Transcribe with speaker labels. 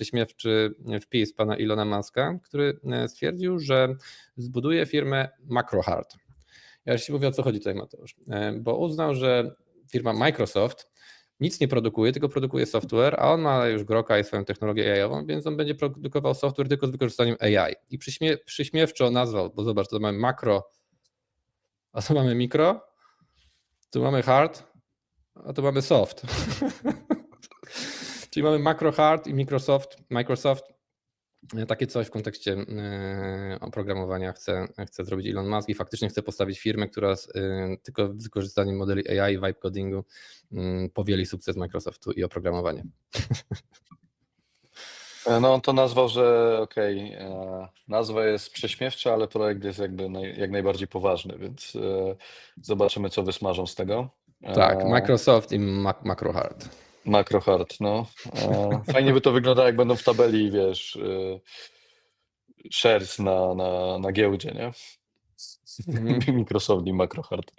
Speaker 1: prześmiewczy wpis pana Ilona Maska, który e, stwierdził, że zbuduje firmę MacroHard. Ja ci mówię o co chodzi tutaj Mateusz, E, bo uznał, że firma Microsoft nic nie produkuje, tylko produkuje software, a on ma już Groka i swoją technologię AI-ową, więc on będzie produkował software tylko z wykorzystaniem AI. I przyśmie, przyśmiewczo nazwał, bo zobacz, to mamy makro, a tu mamy mikro, tu mamy hard, a tu mamy soft. Czyli mamy macro hard i Microsoft, Microsoft. Takie coś w kontekście e, oprogramowania chce, chce zrobić Elon Musk i faktycznie chce postawić firmę, która z, e, tylko z wykorzystaniem modeli AI, vibe codingu mm, powieli sukces Microsoftu i oprogramowanie.
Speaker 2: E, No on to nazwał, że okej, e, nazwa jest prześmiewcza, ale projekt jest jakby naj, jak najbardziej poważny, więc e, zobaczymy, co wysmażą z tego. E,
Speaker 1: Tak, Microsoft i Mac, Macro Hard.
Speaker 2: Macro hard, no. Fajnie by to wyglądało, jak będą w tabeli, wiesz, e, shares na, na, na giełdzie, nie?
Speaker 1: Mhm.
Speaker 2: Microsoft i Macro hard.